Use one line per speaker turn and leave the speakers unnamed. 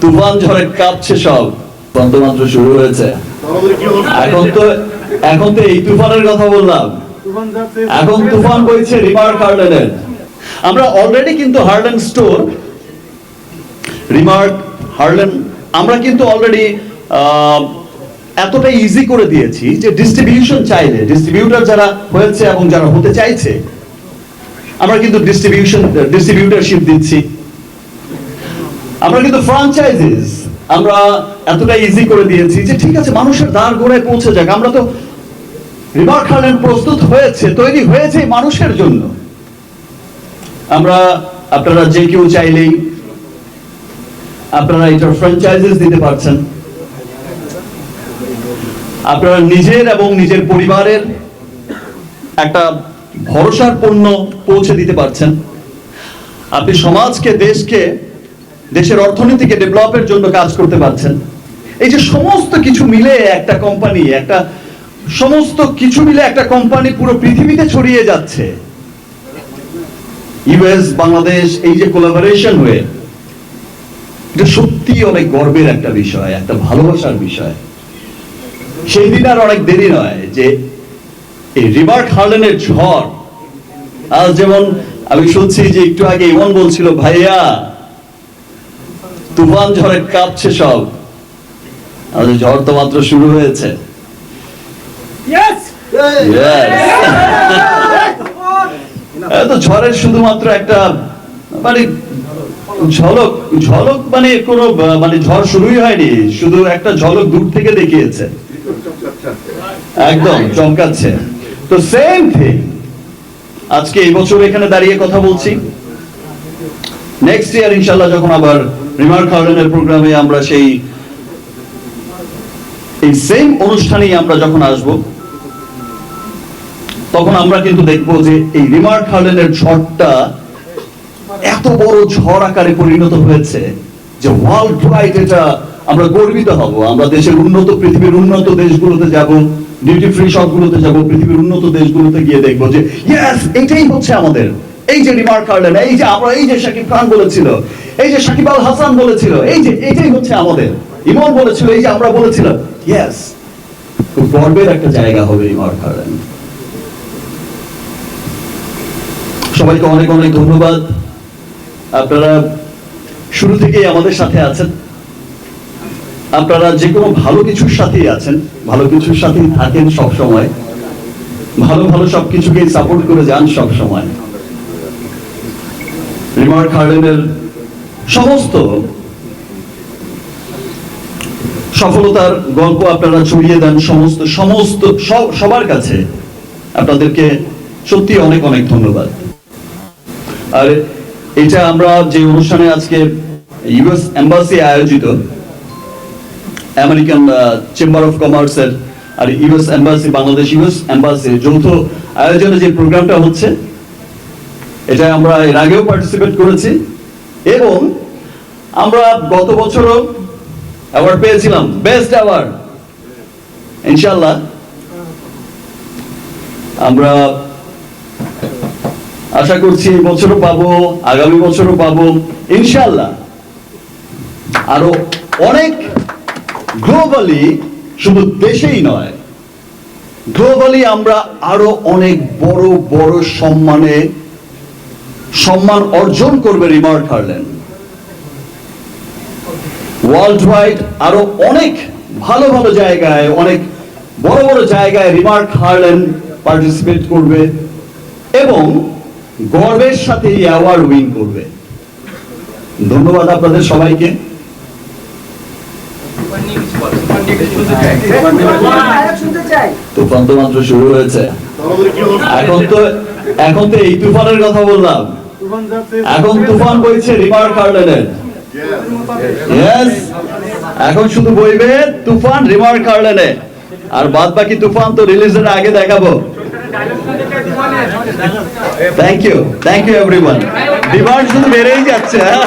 তুফান ঝড়ে কাঁপছে সব। বন্ধমাত্র শুরু হয়েছে। এখন তো এখন তো এই তুফানের কথা বললাম। এখন তুফান বইছে রিমার হার্লেনের আমরা অলরেডি কিন্তু হার্লেন স্টোর, রিমার্ক হার্লেন আমরা কিন্তু অলরেডি এতটা ইজি করে দিয়েছি যে ডিস্ট্রিবিউশন চাইলে ডিস্ট্রিবিউটর যারা হয়েছে এবং যারা হতে চাইছে, আমরা কিন্তু ডিস্ট্রিবিউশন ডিস্ট্রিবিউটরশিপ দিচ্ছি। আমরা কিন্তু ফ্রাঞ্চাইজিস আমরা এতটা ইজি করে দিয়েছি যে ঠিক আছে, মানুষের দ্বার গোড়ায় পৌঁছে যাক। আমরা তো রিভার হার্লেন প্রস্তুত হয়েছে, তৈরি হয়েছে মানুষের জন্য। আমরা, আপনারা যে কেউ চাইলেই আপনারা এটার ফ্র্যাঞ্চাইজিস দিতে পারছেন। আপনারা নিজের এবং নিজের পরিবারের একটা ভরসার পণ্য পৌঁছে দিতে পারছেন। আপনি সমাজকে, দেশকে দেশের অর্থনীতিকে ডেভেলপের জন্য কাজ করতে পারছেন। এই যে সমস্ত কিছু মিলে একটা কোম্পানি, একটা সমস্ত কিছু মিলে একটা কোম্পানি পুরো পৃথিবীতে ছড়িয়ে যাচ্ছে। ইউএস বাংলাদেশ, এই যে কোলাবোরেশন হয়ে, এটা সত্যি অনেক গর্বের একটা বিষয়, একটা ভালোবাসার বিষয়। সেই দিন আর অনেক দেরি নয় যে এই রিভার্ট হার্লেনের ঝড়, আজ যেমন আমি শুনছি যে একটু আগে ইমন বলছিল, ভাইয়া তুফান ঝড়ে কাঁপছে সব। আমাদের ঝড় তো মাত্র শুরু হয়েছে. তো ঝড়ের শুধুমাত্র একটা মানে ঝলক ঝলক মানে কোনো মানে ঝড় শুরুই হয়নি শুধু একটা ঝলক দূর থেকে দেখিয়েছে। একদম চমকাচ্ছে। তো সেম থিং আজকে এই বছর এখানে দাঁড়িয়ে কথা বলছি। নেক্সট ইয়ার ইনশাল্লাহ যখন আবার রিমার্ক হার্ডেনের প্রোগ্রামে আমরা সেই, এই সেম অনুষ্ঠানেই আমরা যখন আসব, তখন আমরা কিন্তু দেখব যে এই রিমার্ক হার্ডেনের ঝড়টা এত বড় ঝড় আকারে পরিণত হয়েছে যে ওয়ার্ল্ড ওয়াইড এটা আমরা গর্বিত হব। আমরা দেশের উন্নত, পৃথিবীর উন্নত দেশগুলোতে যাব ডিউটি ফ্রি শপগুলোতে যাব, পৃথিবীর উন্নত দেশগুলোতে গিয়ে দেখব যে ইয়েস এটাই হচ্ছে আমাদের এই যে রিমার্ক হার্ডেন এই যে আমরা এই যে শাকিব খান বলেছিল, এই যে শাকিব আল হাসান বলেছিল, এই যে, এটাই হচ্ছে আমাদের। ইমন বলেছিল, এই যে আমরা বলেছিলাম ইয়েস খুব গর্বের একটা জায়গা হবে রিমার্ক হার্ডেন সবাইকে অনেক অনেক ধন্যবাদ। আপনারা শুরু থেকেই আমাদের সাথে আছেন। আপনারা যে কোনো ভালো কিছুর সাথেই আছেন, ভালো কিছুর সাথেই থাকেন সব সময় ভালো ভালো সব কিছুকে সাপোর্ট করে যান সব সময় রিমার্ক হার্ডেনের সমস্ত সফলতার গল্প আপনারা ছড়িয়ে দেন, সমস্ত সমস্ত সবার কাছে আপনাদেরকে সত্যি অনেক অনেক ধন্যবাদ। আর এটা আমরা যে অনুষ্ঠানে আজকে ইউএস এম্বাসি আয়োজিত, আমেরিকান চেম্বার অফ কমার্সের আর US embassy, Bangladesh US embassy যৌথ আয়োজনে যে প্রোগ্রামটা হচ্ছে এটা আমরা এর আগেও পার্টিসিপেট করেছি এবং আমরা গত বছরও অ্যাওয়ার্ড পেয়েছিলাম বেস্ট অ্যাওয়ার্ড ইনশাল্লাহ আমরা আশা করছি এই বছরও পাবো, আগামী বছরও পাবো ইনশাল্লাহ আরও অনেক গ্লোবালি শুধু দেশেই নয় গ্লোবালি আমরা আরও অনেক বড় বড় সম্মানে সম্মান অর্জন করবে রিমার্ক হার্লেন। ওয়ার্ল্ড ওয়াইড আরও অনেক ভালো ভালো জায়গায়, অনেক বড় বড় জায়গায় রিমার্ক হার্লেন, পার্টিসিপেট করবে এবং গর্বের সাথে এই অ্যাওয়ার্ড উইন করবে। ধন্যবাদ আপনাদের সবাইকে। তুফান তো মাত্র শুরু হয়েছে। এখন তো এখন তো এই তুফানের কথা বললাম। এখন তুফান বইছে রিভার কার্ডেনের এখন শুধু বইবে তুফান, রিভার কার্ডেনে আর বাদ বাকি তুফান তো রিলিজের আগে দেখাবো। Thank you thank you everyone demand শুধু বেড়েই যাচ্ছে হ্যাঁ?